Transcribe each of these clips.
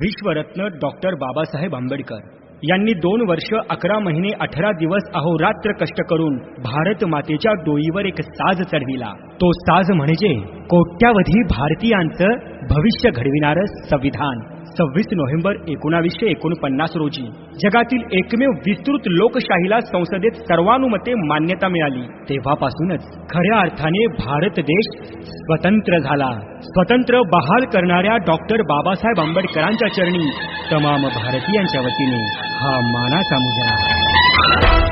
विश्वरत्न doctor Babasaheb Ambedkar यांनी दोन वर्ष अकरा महिने अठरा दिवस अहोरात्र कष्ट करून भारत मातेच्या डोईवर एक साज चढविला. तो साज म्हणजे कोट्यावधी भारतीयांचं भविष्य घडविणारं संविधान. सव्वीस नोव्हेंबर एकोणावीसशे एकोणपन्नास रोजी जगातील एकमेव विस्तृत लोकशाहीला संसदेत सर्वानुमते मान्यता मिळाली. तेव्हापासूनच खऱ्या अर्थाने भारत देश स्वतंत्र झाला. स्वतंत्र बहाल करणाऱ्या डॉक्टर बाबासाहेब आंबेडकरांच्या चरणी तमाम भारतीयांच्या वतीने हा मानाचा मुजरा.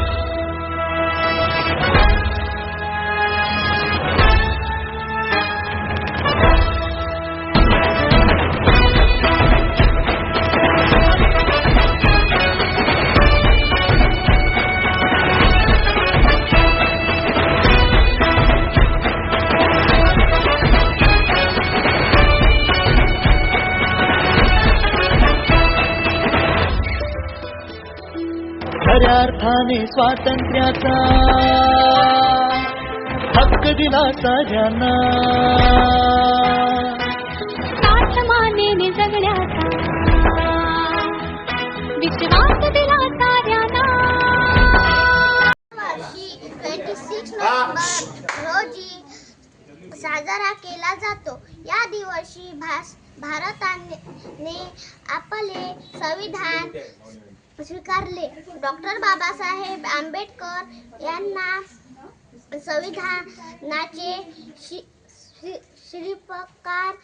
अर्थाने स्वातंत्र्याचा. हक्क दिला आत्मानेने जगण्याचा विश्वास दिला साऱ्यांना. वर्षी 26 नोव्हेंबर रोजी साजरा केला जातो. या दिवशी भास भारताने आपले संविधान स्वीकारले डॉक्टर बाबासाहेब आंबेडकर यांना संविधानाचे शि- शि- शिल्पकार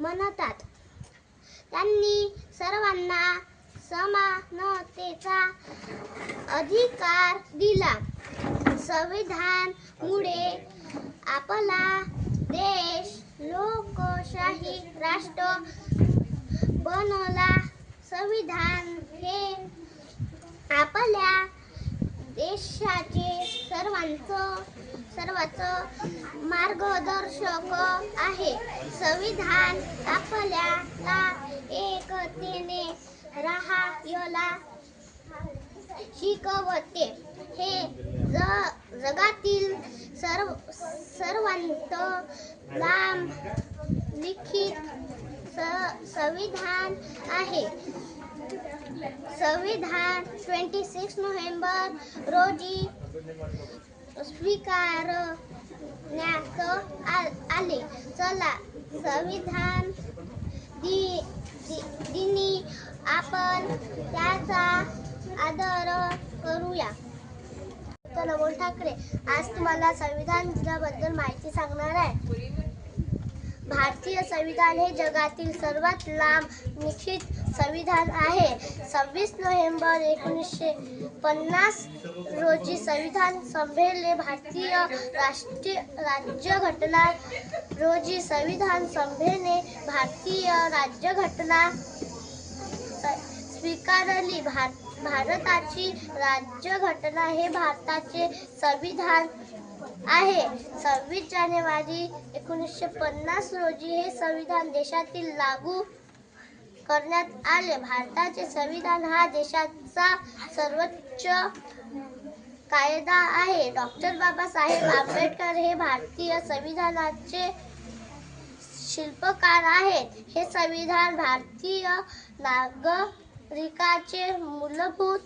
म्हणतात. त्यांनी सर्वांना समानतेचा अधिकार दिला. संविधानमुळे आपला देश लोकशाही राष्ट्र बनवला. संविधान हे आपल्या देशाचे सर्वांचं सर्वांचं मार्गदर्शक आहे. संविधान आपल्याला एकतेने राहायला शिकवते. हे ज जगातील सर्व सर्वांत लांब लिखित स संविधान आहे. संविधान ट्वेंटी सिक्स नोव्हेंबर रोजी स्वीकारण्यात आ- आले. चला संविधान दि दि- दिनी आपण त्याचा आदर करूया. तर नमोल ठाकरे. आज तुम्हाला संविधान दिनाबद्दल माहिती सांगणार आहे. भारतीय संविधान हे जगातील सर्वात लांब लिखित संविधान आहे. सव्वीस नोव्हेंबर एकोणीसशे पन्नास रोजी संविधान सभेने भारतीय राष्ट्रीय राज्यघटना रोजी संविधान सभेने भारतीय राज्यघटना स्वीकारली. भार भारताची राज्यघटना हे भारताचे संविधान आहे. सव्वीस जानेवारी एकोणीसशे पन्नास रोजी हे संविधान देशातील लागू करण्यात आले. भारताचे संविधान हा देशाचा सर्वोच्च कायदा आहे. डॉक्टर बाबासाहेब आंबेडकर हे भारतीय संविधानाचे शिल्पकार आहेत. हे संविधान भारतीय नागरिकाचे मूलभूत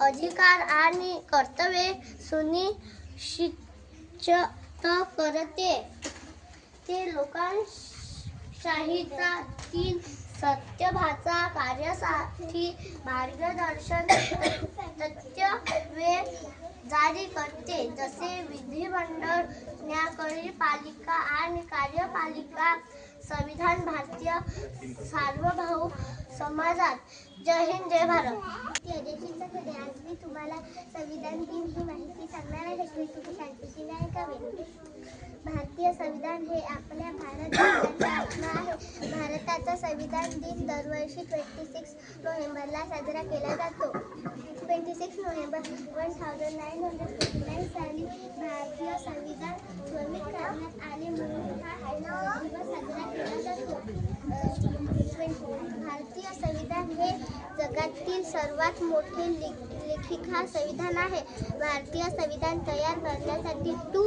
अधिकार आणि कर्तव्ये शिक्षित करते. ते लोकांशाहीचा तीन सत्यभाचा कार्यासाठी मार्गदर्शन तत्त्वे जारी करते. जसे विधिमंडळ न्यायपालिका आणि कार्यपालिका संविधान भारतीय सार्वभौम समाजात. जय हिंद जय भारत. यशस्वीचा आज मी तुम्हाला संविधान दिन ही माहिती सांगणार आहे. तुम्ही तुम्ही शांततेने ऐकावे. भारतीय संविधान हे आपल्या भारत देशाची आत्मा आहे. भारताचा संविधान दिन दरवर्षी ट्वेंटी सिक्स नोव्हेंबरला साजरा केला जातो. Twenty six November one thousand nine hundred fifty nine साली भारतीय संविधान निर्मित करण्यात आले म्हणून हा दिवस साजरा केला जातो. ट्वेंटी भारतीय संविधान हे जगातील सर्वात मोठे लेखिका संविधान आहे. भारतीय संविधान तयार करण्यासाठी टू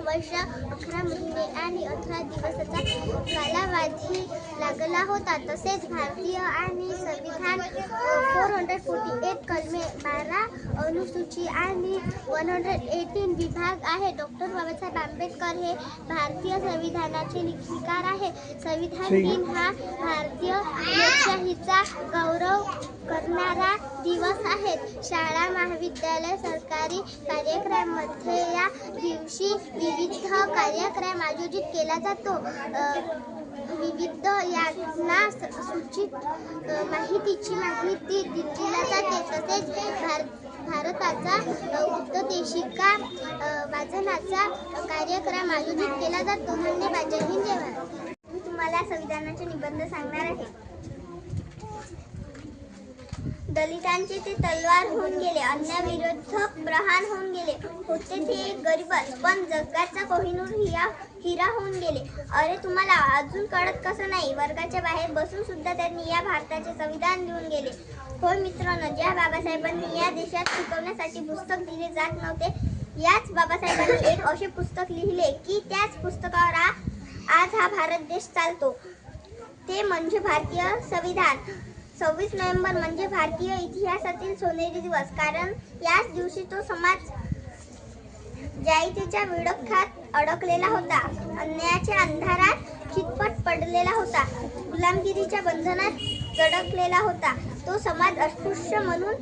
वर्ष अकरा महिने आणि अठरा दिवसाचा कालावधी लागला होता. तसेच भारतीय आणि संविधान फोर हंड्रेड फोर्टी एट कलमे बारा अनुसूची आणि वन हंड्रेड एटीन विभाग आहे. डॉक्टर बाबासाहेब आंबेडकर हे भारतीय संविधानाचे लिखिकार आहे. संविधान दिन हा भारतीय लोकशाहीचा गौरव करणारा दिवस आहे शाळा महाविद्यालय सरकारी कार्यक्रमामध्ये या दिवशी विविध कार्यक्रम आयोजित केला जातो. विविध यांना सूचित माहितीची माहिती दिली जाते. तसेच भारत भारताचा उत्तदेशिका वाचनाचा कार्यक्रम आयोजित केला जातो. धन्यवाद. जय हिंद. जय भारत. मी तुम्हाला संविधानाचे निबंध सांगणार आहे. दलितांचे ते तलवार होऊन गेले अन्याविरुद्ध प्रहार होऊन गेले. होते ते एक गरीबच पण जगाचा कोहिनूर हिरा हिरा होऊन गेले. अरे तुम्हाला अजून कळत कसं नाही? वर्गाच्या बाहेर बसून सुद्धा त्यांनी या भारताचे संविधान लिहून गेले. होय मित्रांनो ज्या बाबासाहेबांनी या देशात शिकवण्यासाठी पुस्तक दिले जात नव्हते याच बाबासाहेबांनी एक असे पुस्तक लिहिले की त्याच पुस्तकावर आज हा भारत देश चालतो. ते म्हणजे भारतीय संविधान. सव्वीस नोव्हेंबर म्हणजे भारतीय इतिहासातील सोनेरी दिवस. कारण याच दिवशी तो समाज जायतीच्या विळखात अडकलेला होता. अन्यायाच्या अंधारात खितपट पडलेला होता. गुलामगिरीच्या बंधनात जडकलेला होता. तो समाज अस्पृश्य म्हणून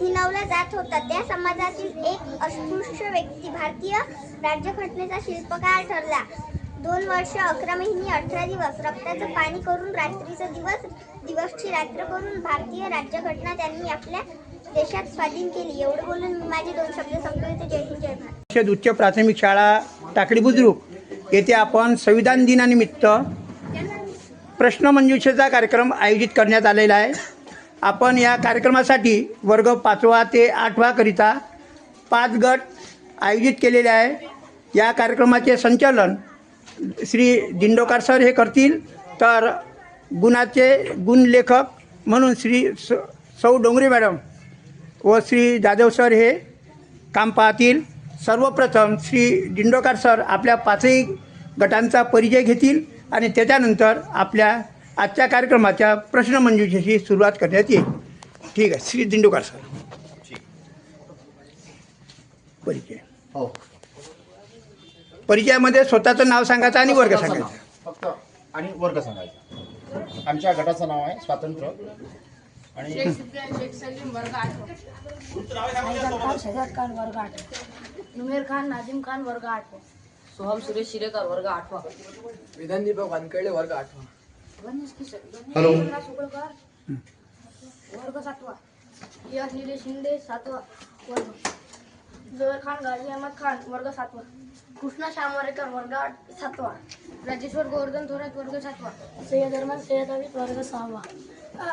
हिनवला जात होता. त्या समाजातील एक अस्पृश्य व्यक्ती भारतीय राज्यघटनेचा शिल्पकार ठरला. दोन वर्ष अकरा महिने अठरा दिवस. रक्ताचं पाणी करून रात्रीचा दिवस दिवसची रात्र करून भारतीय राज्यघटना त्यांनी आपल्या देशात स्वाधीन केली. एवढं बोलून माझे दोन शब्द संपवते. जय हिंद जय भारत. उच्च प्राथमिक शाळा टाकडी बुद्रुक. येथे आपण संविधान दिनानिमित्त प्रश्नमंजुषेचा कार्यक्रम आयोजित करण्यात आलेला आहे. आपण या कार्यक्रमासाठी वर्ग पाचवा ते आठवाकरिता पाच गट आयोजित केलेले आहे. या कार्यक्रमाचे संचालन श्री दिंडोकार सर हे करतील. तर गुणाचे गुणलेखक म्हणून श्री स सौ डोंगरे मॅडम व श्री जाधव सर हे काम पाहतील. सर्वप्रथम श्री दिंडोकार सर आपल्या पाचही गटांचा परिचय घेतील आणि त्याच्यानंतर आपल्या आजच्या कार्यक्रमाच्या प्रश्नमंजुषेची सुरुवात करण्यात येईल. ठीक आहे. श्री दिंडोकार सर. परिचय. हो. परिचयामध्ये स्वतःचं नाव सांगायचं आणि वर्ग स्वतःचं सांगायचा. नाव. फक्त आणि वर्ग सांगायचा. आमच्या गटाचं नाव आहे स्वातंत्र्य. आणि शहजाद खान वर्ग आठ नुमेर खान नाजिम खान वर्ग आठ सोहम सुरेश शिरेकर वर्ग आठवा. विधान दीपक वानखेडे वर्ग आठवा. गणेश किशोर हॅलो. वर्ग सातवा. यश निलेश शिंदे सातवा. वर्ग. जोहर खान गाझी अहमद खान वर्ग सातवा कृष्णा श्यामरेकर वर्ग आठ सातवा राजेश्वर गोवर्धन थोरात वर्ग सातवा सय्यद अहमद सय्यद अविद वर्ग सहावा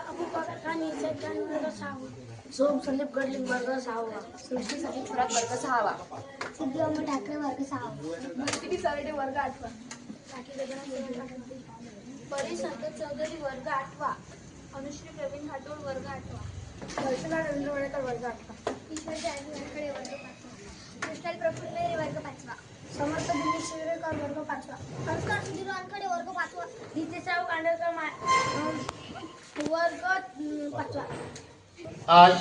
अबू बकर खान इसाद खान वर्ग सहावा सोम संदीप गडलिंग वर्ग सहावा सृष्टी सचिन थोरात वर्ग सहावा सिद्धी अमोल ठाकरे वर्ग सहा किती सरडे वर्ग आठवा परी संतोष चौधरी वर्ग आठवा अनुश्री प्रवीण हाटोळ वर्ग आठवा दर्शना रवींद्र वडेकर वर्ग आठवा ईश्वर वानखडे वर्ग पाचवा कृष्णाल प्रफुल्ल वर्ग पाचवा. समर्थ दिनेश शिवरेकर वर्ग पाचवा? संस्कार सुधीर वानखडे वर्ग पाचवा. नितेशाव कांडरकर मा- वर्ग पाचवा. आज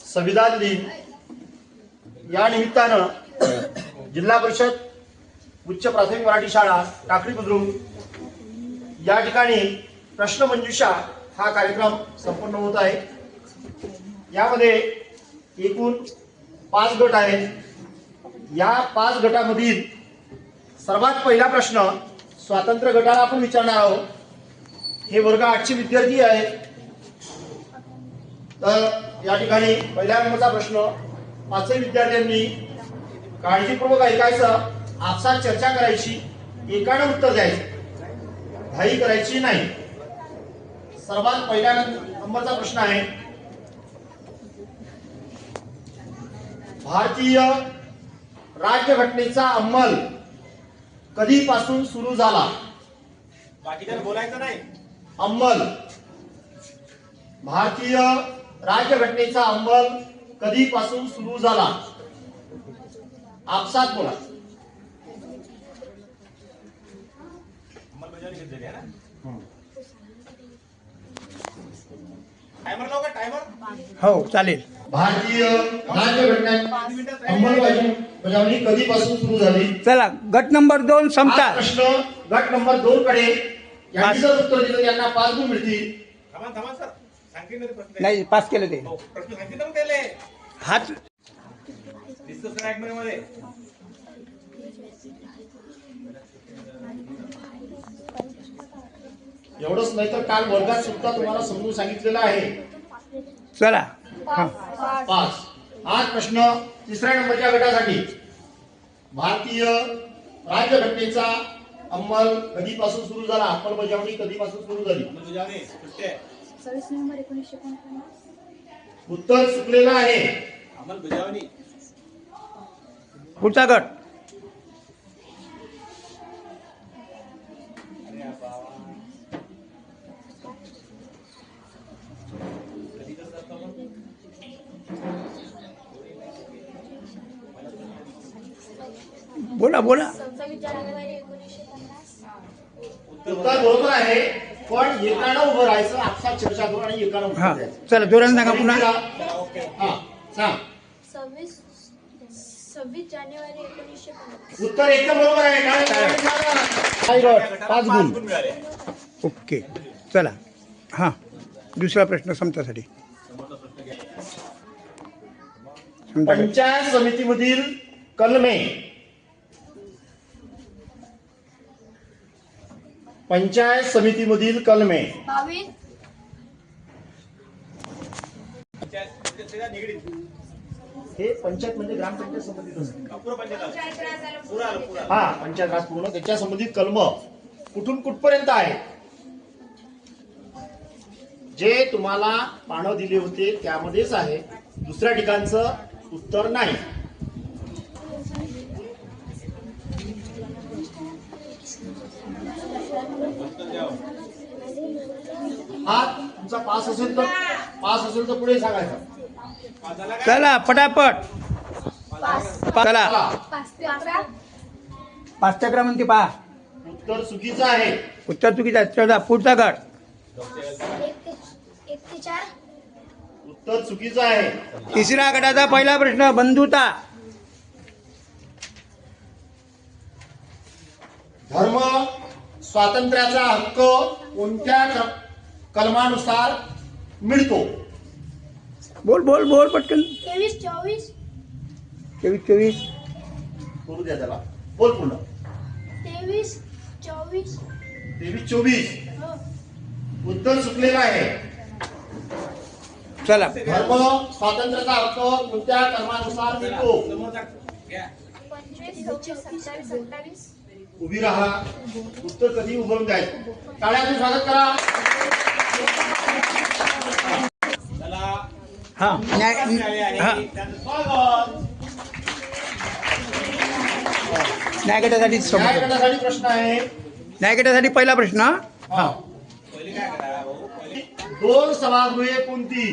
संविधान दिन. या निमित्तानं जिल्हा परिषद उच्च प्राथमिक मराठी शाळा टाकळी बुद्रुक या ठिकाणी प्रश्नमंजुषा हा कार्यक्रम संपन्न होत आहे. यामध्ये एकूण पाच गट आहेत. या पाच गटामधील सर्वात पहिला प्रश्न स्वातंत्र्य गटाला आपण विचारणार आहोत. हे वर्ग आठचे विद्यार्थी आहेत. तर या ठिकाणी पहिल्या नंबरचा प्रश्न पाचही विद्यार्थ्यांनी काळजीपूर्वक ऐकायचं आपसात चर्चा करायची एकानं उत्तर द्यायचं घाई करायची नाही. सर्वात पहिल्या नंबरचा प्रश्न आहे भारतीय राज्यघटनेचा अंमल कधीपासून सुरू झाला? बोलायचं नाही. अंमल भारतीय राज्यघटनेचा अंमल कधीपासून सुरू झाला? आपसात बोला. हो चालेल. भारतीय राज्यघटना अंमलबजावणी बजावणी कधीपासून सुरू झाली? चला गट नंबर दोन हा संपता प्रश्न गट नंबर दोन कडे. यांनी जर उत्तर दिलं त्यांना पाच गुण मिळतील. नाही पास केलं ते. हाच एवढंच नाही तर काल वर्गात सुद्धा तुम्हाला समजून सांगितलेलं आहे. चला. हा पाच. आज प्रश्न तिसऱ्या नंबरच्या गटासाठी. भारतीय राज्यघटनेचा अंमल कधीपासून सुरू झाला? अंमलबजावणी कधीपासून सुरू झाली? सव्वीस नोव्हेंबर एकोणीसशे एकोणपन्नास उत्तर चुकलेलं आहे. पुढचा गट. बोला बोला. उत्तर बरोबर आहे पण एकानं उभं राहायचं आपसात चर्चा करून आणि एकानं हा. उत्तर द्यायचं. चला जोराने सांगा पुन्हा. हा सांग. सव्वीस सव्वीस जानेवारी एकोणीसशे पन्नास उत्तर एकदम बरोबर आहे. काय पाच गुण. ओके. चला. हां. दुसरा प्रश्न समतासाठी. समता. पंचायत समितीमधील कलमे. पंचायत समितीमधील कलमे. हे पंचायत म्हणजे ग्रामपंचायत संबंधित असते हा पंचायत राज पूर्ण. त्याच्या संबंधित कलम कुठून कुठपर्यंत आहे? जे तुम्हाला पानं दिले होते त्यामध्येच आहे. दुसऱ्या ठिकाणचं उत्तर नाही. हा तुमचा पास असेल तर पास असेल तर पुढे सांगायचं. चला पटापट. चला. पाच ते अकरा पाचच्या क्रमांकी पहा उत्तर चुकीचं आहे. उत्तर चुकीचा आहे. चला पुढचा गट. उत्तर चुकीचं आहे. तिसऱ्या गटाचा पहिला प्रश्न बंधुता. धर्म स्वातंत्र्याचा हक्क कोणत्या कलमानुसार मिळतो? बोल बोल बोल पटकन. तेवीस चोवीस. चोवीस चोवीस. करू द्या त्याला. बोल पुन्हा तेवीस चोवीस. तेवीस चोवीस. हो. उत्तर चुकलेलं आहे. चला. धर्म स्वातंत्र्याचा हक्क कोणत्या कलमानुसार मिळतो? पंचवीस सत्तावीस. उभी राहा. उत्तर कधी उभारून द्यायचं? टाळ्यातून स्वागत करा. हा. न्याय हा. न्याय गटासाठी न्याय समोर. गटासाठी प्रश्न आहे. न्याय गटासाठी पहिला प्रश्न हा. दोन सभागृहे कोणती?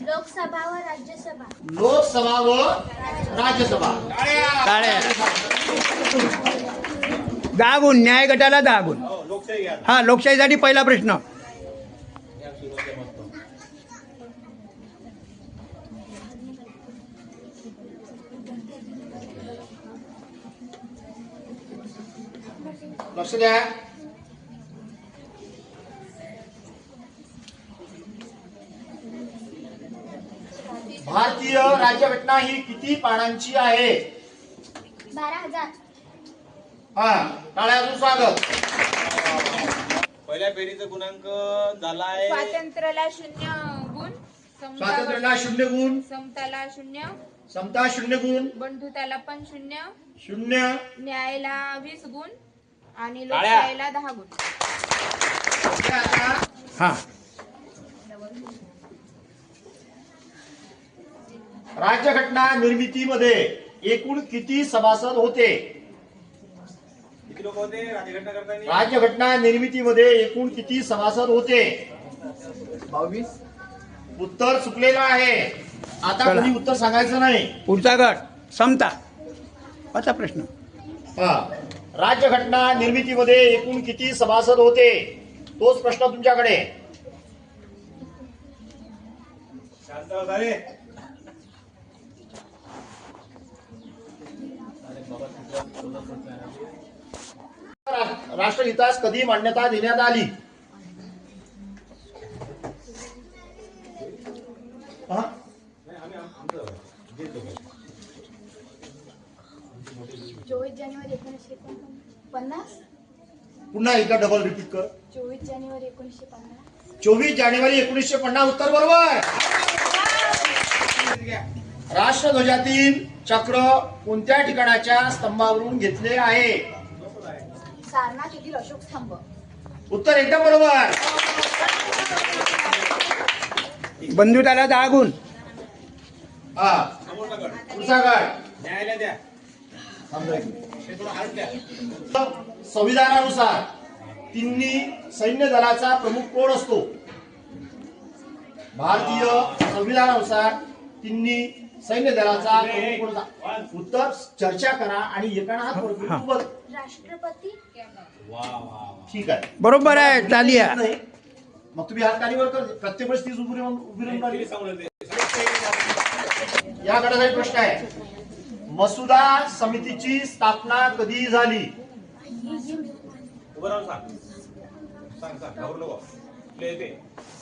लोकसभा व राज्यसभा. लोकसभा व राज्यसभा. टाळ्या दहा गुण न्याय गटाला दहा गुण हा लोकशाहीसाठी पहिला प्रश्न. लक्ष द्या. भारतीय राज्यघटना ही किती पानांची आहे? बारा हजार. हा स्वागत. पहिल्या फेरीचा गुणांक झाला आहे स्वातंत्र्याला शून्य गुण स्वातंत्र्याला शून्य गुण. समताला शून्य. समता शून्य गुण. बंधुताला पण शून्य. शून्य. न्यायाला वीस गुण आणि. लोकशाहीला दहा गुण. हे हा. राज्यघटना निर्मितीमध्ये एकूण किती सभासद होते? किती लोक होते राज्यघटना करताना राज्यघटना निर्मितीमध्ये एकूण किती सभासद होते? बावीस. उत्तर चुकलेलं आहे. आता चला. कोणी उत्तर सांगायचं नाही. पुढचा गट समता. असा प्रश्न. हा. राज्यघटना निर्मितीमध्ये एकूण किती सभासद होते? तोच प्रश्न तुमच्याकडे. शांत रा- राष्ट्रहितास कधी मान्यता देण्यात आली? चोवीस जानेवारी एकोणीसशे पन्नास? पुन्हा एकदा डबल रिपीट कर. चोवीस जानेवारी एकोणीसशे पन्नास? चोवीस जानेवारी एकोणीसशे पन्नास उत्तर बरोबर. राष्ट्रध्वजातील चक्र कोणत्या ठिकाणाच्या स्तंभावरून घेतले आहे? सारनाथ येथील अशोक स्तंभ. उत्तर एकदम बरोबर. बंधुताला दहा गुण हा पुढचा गट न्यायालय द्या संविधानानुसार तिन्ही सैन्य दलाचा प्रमुख कोण असतो? भारतीय संविधानानुसार तिन्ही सैन्य दलाचा? उत्तर चर्चा करा आणि एकाना हात वर. राष्ट्रपती वा वा वा. ठीक आहे. बरोबर आहे तालिया. नाही मग तुम्ही हात खालीवर कर. प्रत्येक वेळेस तीच उभी राहून उभी राहून? या गटाचा एक प्रश्न आहे. मसुदा समितीची स्थापना कधी झाली?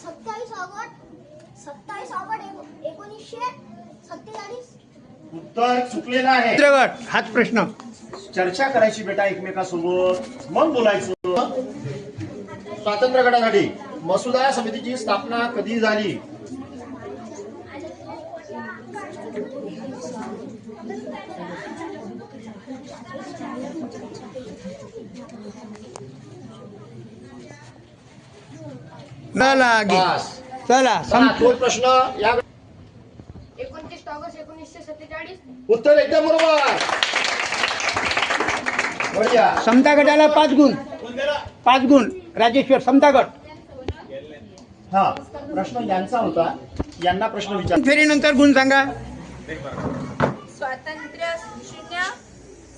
सत्तावीस ऑगस्ट सत्तावीस ऑगस्ट एकोणीसशे उत्तर चुकलेलं आहे. चित्रगट हाच प्रश्न. चर्चा करायची बेटा एकमेकासोबत. मग बोलायचं. स्वातंत्र्य गटासाठी मसुदा समितीची स्थापना कधी झाली? चला. चला तोच प्रश्न. या एकोणीसशे सत्तेचाळीस. उत्तर एकदम बरोबर. बढिया. समता गटाला पाच गुण. पाच गुण. राजेश्वर समता गट. हा प्रश्न यांचा होता. यांना प्रश्न विचार. फेरीनंतर गुण सांगा. स्वातंत्र्य शून्य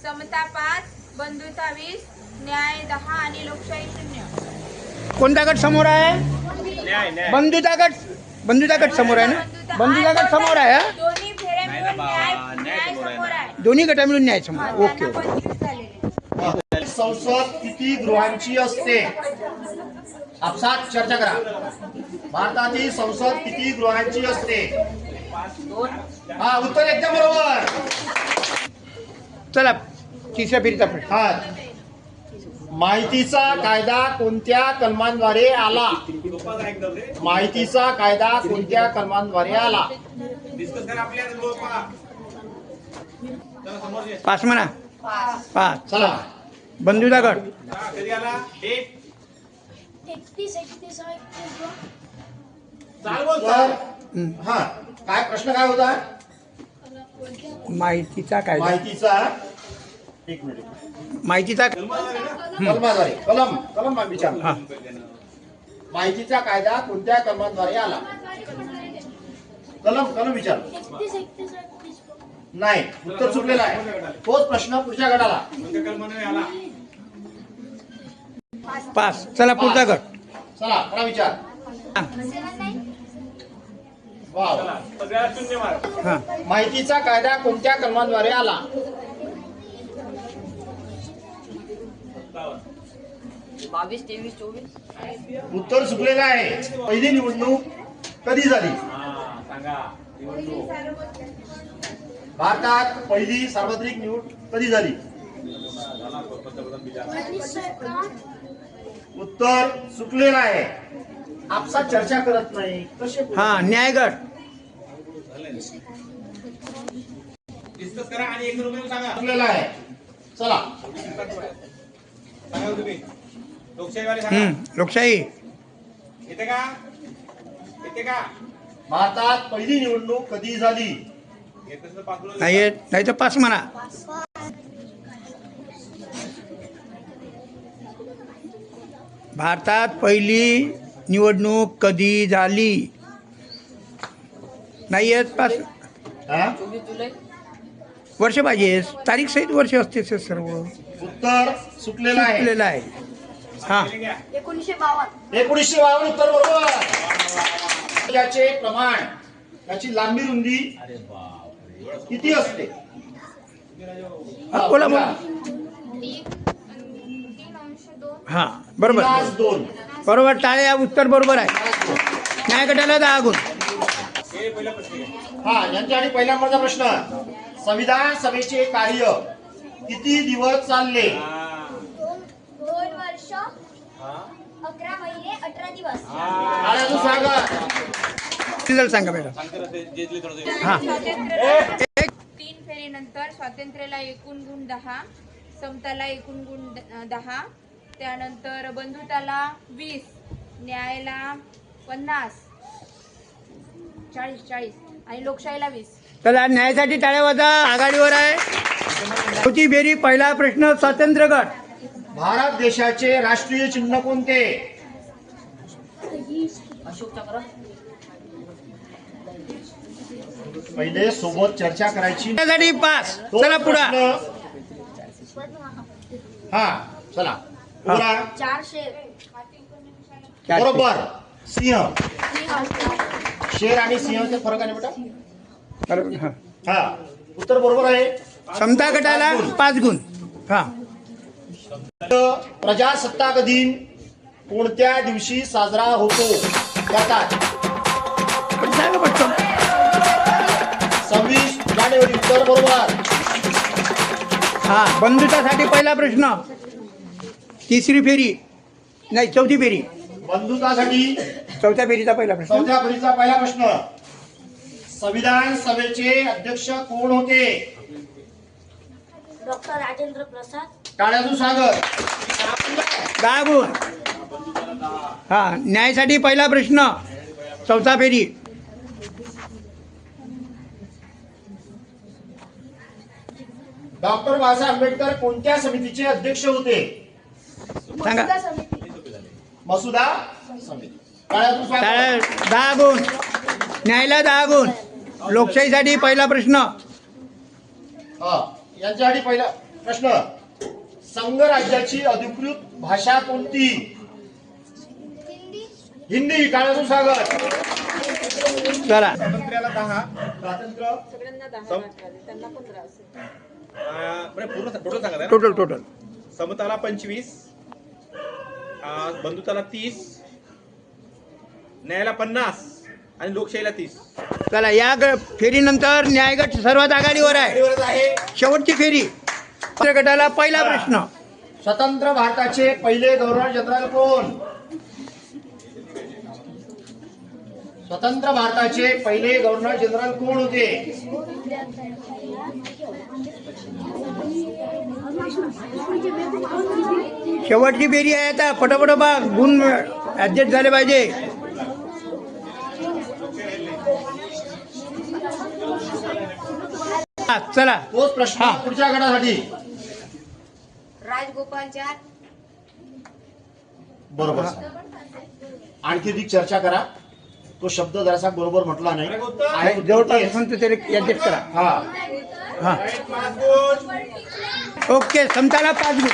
समता पाच बंधुता वीस न्याय दहा आणि लोकशाही शून्य. कोणता गट समोर आहे? बंधुता गट. बंधुता गट समोर आहे ना? बंधुता गट समोर आहे हा? दोन्ही गटा मिळून न्याय समोर ओके ओके. संसद किती गृहांची असते? आपसात चर्चा करा. भारताची संसद किती गृहांची असते? हा उत्तर एकदम बरोबर. चला तिसऱ्या फेरीचा प्रश्न हा. माहितीचा कायदा कोणत्या कलमांद्वारे आला? माहितीचा कायदा कोणत्या कलमांद्वारे आला? पाच म्हणा. पाच. चला. बंधुता गट हा, काय प्रश्न काय होता? माहितीचा कायदा. माहितीचा. एक मिनिट. माहितीचा कलमाद्वारे. कलम. कलम विचार हा. माहितीचा कायदा कोणत्या कलमाद्वारे आला? कलम कलम विचार. नाही उत्तर चुकलेलं आहे. तोच प्रश्न पुढच्या गटाला. कोणत्या कलमाने आला पाच चला पुढचा गट. चला करा विचार. वा चला सगळ्याला शून्य मार्क. माहितीचा कायदा कोणत्या कलमाद्वारे आला? बावीस तेवीस चोवीस. उत्तर चुकलेलं आहे. पहिली निवडणूक कधी झाली? सांगा. निवडणूक भारतात पहिली सार्वत्रिक निवड कधी झाली? उत्तर चुकलेलं आहे. आपसा चर्चा करत नाही. कसे हा न्याय गट डिस्कस करा आणि एक रुपये सांगा. आहे. चला. सांगा तुम्ही. लोकशाहीवाले सांगा. हम्म लोकशाही. येते का? येते का? भारतात पहिली निवडणूक कधी झाली? नाही तर पाच म्हणा. भारतात पहिली निवडणूक कधी झाली? नाही येत पाच. हा? वर्ष पाहिजे. तारीख सहित वर्ष असते ते सर्व. उत्तर चुकलेलं आहे. चुकलेलं आहे. हां. एकोणीसशे बावन्न. एकोणीसशे बावन्न उत्तर बरोबर. याचे प्रमाण याची लांबी रुंदी किती असते? हा, बोला बोला. हां बरोबर. दोन. बरोबर टाळे या उत्तर बरोबर आहे. न्याय गटाला दहा गुण. हा यांच्यासाठी पहिला नंबरचा प्रश्न. संविधान सभेचे कार्य किती दिवस चालले? दोन वर्ष. अकरा महिने अठरा दिवस. टाळ्याचं स्वागत रिझल्ट सांगा मॅडम. हां. स्वातंत्र्य तीन फेरीनंतर स्वातंत्र्याला एकूण गुण दहा समताला एकूण गुण द- दहा. त्यानंतर बंधुताला वीस न्यायाला पन्नास. चाळीस चाळीस. आणि लोकशाहीला वीस. चला न्यायासाठी टाळ्या वाजा आघाडीवर आहे. चौथी फेरी पहिला प्रश्न स्वातंत्र्य गट भारत देशाचे राष्ट्रीय चिन्ह कोणते? पहिले सोबत चर्चा करायची. पास. तो चला पुढा. हा चला. बरोबर. सिंह. शेर आणि सिंहचा फरक आहे ना बेटा? बरोबर, हां. हा. उत्तर बरोबर आहे. समता गटाला पाच गुण. हां. प्रजासत्ताक दिन कोणत्या दिवशी साजरा होतो? त्यात सव्वीस जानेवारी उत्तर बरोबर. हा बंधुतासाठी पहिला प्रश्न. तिसरी फेरी. नाही चौथी फेरी. बंधुतासाठी चौथ्या फेरीचा पहिला प्रश्न. चौथ्या फळीचा पहिला प्रश्न. संविधान सभेचे अध्यक्ष कोण होते? डॉक्टर राजेंद्र प्रसाद. टाळ्यातून सागर. दहा गुण हा न्यायासाठी पहिला प्रश्न चौथा फेरी. डॉक्टर बाबासाहेब आंबेडकर कोणत्या समितीचे अध्यक्ष होते? सांगा. मसुदा दहा गुण न्यायला दहा गुण लोकशाहीसाठी पहिला प्रश्न. हा यांच्यासाठी पहिला प्रश्न. संघराज्याची अधिकृत भाषा कोणती? हिंदी टाळ्यातून सागर. चला. स्वातंत्र्याला दहा स्वातंत्र्य टोटल सांगा जरा. टोटल टोटल समताला पंचवीस अं, बंधुताला तीस न्यायाला पन्नास आणि लोकशाहीला तीस. चला या ग- फेरीनंतर न्यायगट सर्वात आघाडीवर आहे. शेवटची फेरी. गटाला पहिला प्रश्न. स्वतंत्र भारताचे पहिले गव्हर्नर जनरल कोण? स्वतंत्र भारताचे पहिले गव्हर्नर जनरल कोण होते? शेवटची फेरी आहे आता. फटाफट बा गुण ऍडजस्ट झाले पाहिजे. हा, चला. तोच प्रश्न हा. पुढच्या गटासाठी. राजगोपालचार बरोबर. आणखी अधिक चर्चा करा. तो शब्द जरासा बरोबर म्हटला नाही. आहे नाही, जवळपास असेल तर त्याला ऍडजस्ट करा. हा. हा. ओके समताला पाच गुण.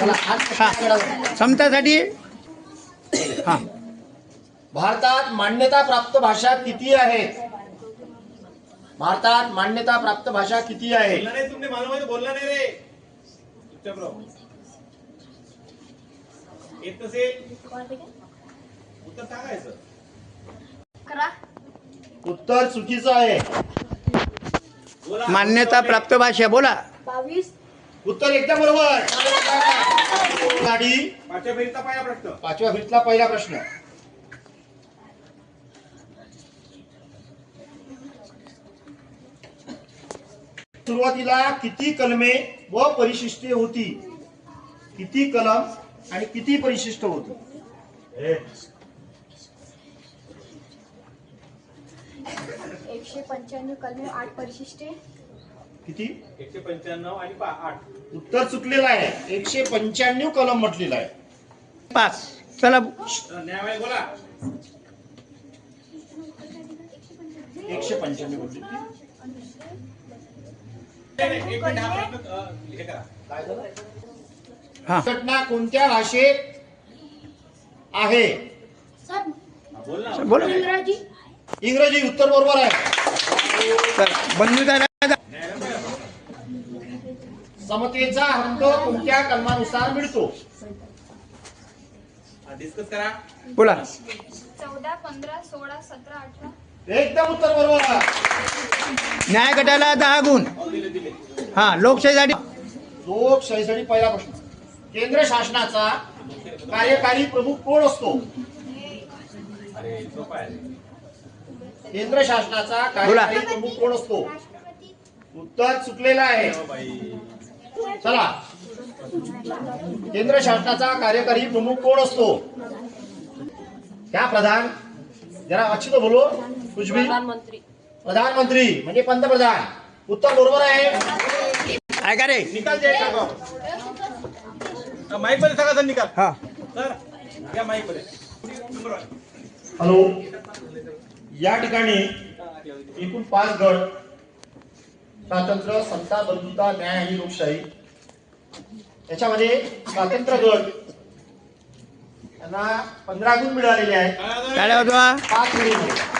चला आज हा. समतासाठी हा. भारतात मान्यता प्राप्त भाषा किती आहेत? भारतात मान्यता प्राप्त भाषा किती आहे? बोलला नाही तुमने मालूम आहे तो बोलला नाही रे. येत नसेल? उत्तर सांगायचं उत्तर चुकीचं आहे. बोला. मान्यता प्राप्त भाषा बोला. बावीस. उत्तर एकदम बरोबर. गाडी. पाचव्या फेरीचा पहिला प्रश्न. पाचव्या फिटला पहिला प्रश्न. सुरुवातीला किती कलमे व परिशिष्टे होती? किती कलम आणि किती परिशिष्ट होती? एकशे पंच्याण्णव कलमे आठ परिशिष्टे. किती? एकशे पंच्याण्णव आणि आठ. उत्तर चुकलेलं आहे. एकशे पंच्याण्णव कलम म्हटलेलं आहे. पाच. चला. न्यायालय बोला. एकशे पंच्याण्णव म्हटली नाही, नाही, एक मिनिट हा प्रश्न अ, हे करा काय झालं? हां घटना कोणत्या भाषेत आहे? सर हा, बोल ना. बोला. इंग्रजी. इंग्रजी उत्तर बरोबर आहे. समतेचा हक्क कोणत्या कलमानुसार मिळतो? डिस्कस करा. बोला. चौदा पंधरा सोळा सतरा अठरा. एकदम उत्तर बरोबर. आहे न्याय गटाला दहा गुण. हो, हां लोकशाहीसाठी. लोकशाहीसाठी पहिला प्रश्न. केंद्र शासनाचा कार्यकारी प्रमुख कोण असतो? केंद्र शासनाचा कार्यकारी प्रमुख कोण असतो? उत्तर चुकलेलं आहे. हो चला. केंद्र शासनाचा कार्यकारी प्रमुख कोण असतो? क्या प्रधान जरा अच्छी तो बोलो. प्रधानमंत्री। प्रधानमंत्री म्हणजे पंतप्रधान. उत्तर बरोबर आहे. ऐका रे? निकाल दे टाका माईकमध्ये सांगा सर निकाल. हां. सर या माईकमध्ये नंबर वन. हॅलो. या ठिकाणी एकूण पाच गट स्वातंत्र्य समता बंधुता न्याय आणि लोकशाही. याच्यामध्ये स्वातंत्र्य गट यांना पंधरा गुण मिळालेले आहेत. टाळ्या वाजवा पाच मिनिट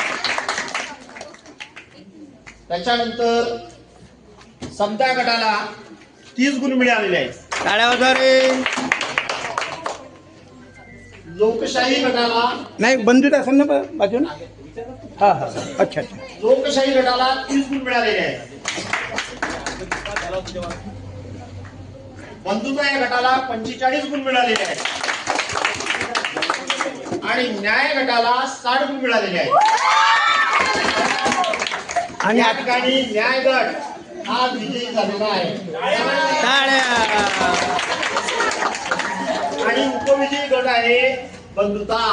त्याच्यानंतर समता गटाला तीस गुण मिळालेले आहेत. लोकशाही गटाला नाही बंधुता असेल ना ब- बाजून हां हां. अच्छा अच्छा. लोकशाही गटाला तीस गुण मिळालेले आहेत. बंधुता या गटाला पंचेचाळीस गुण मिळालेले आहेत. आणि न्याय गटाला साठ गुण मिळालेले आहेत. आणि या ठिकाणी न्याय गट हा विजयी झालेला आहे. आणि उपविजयी गट आहे बंधुता.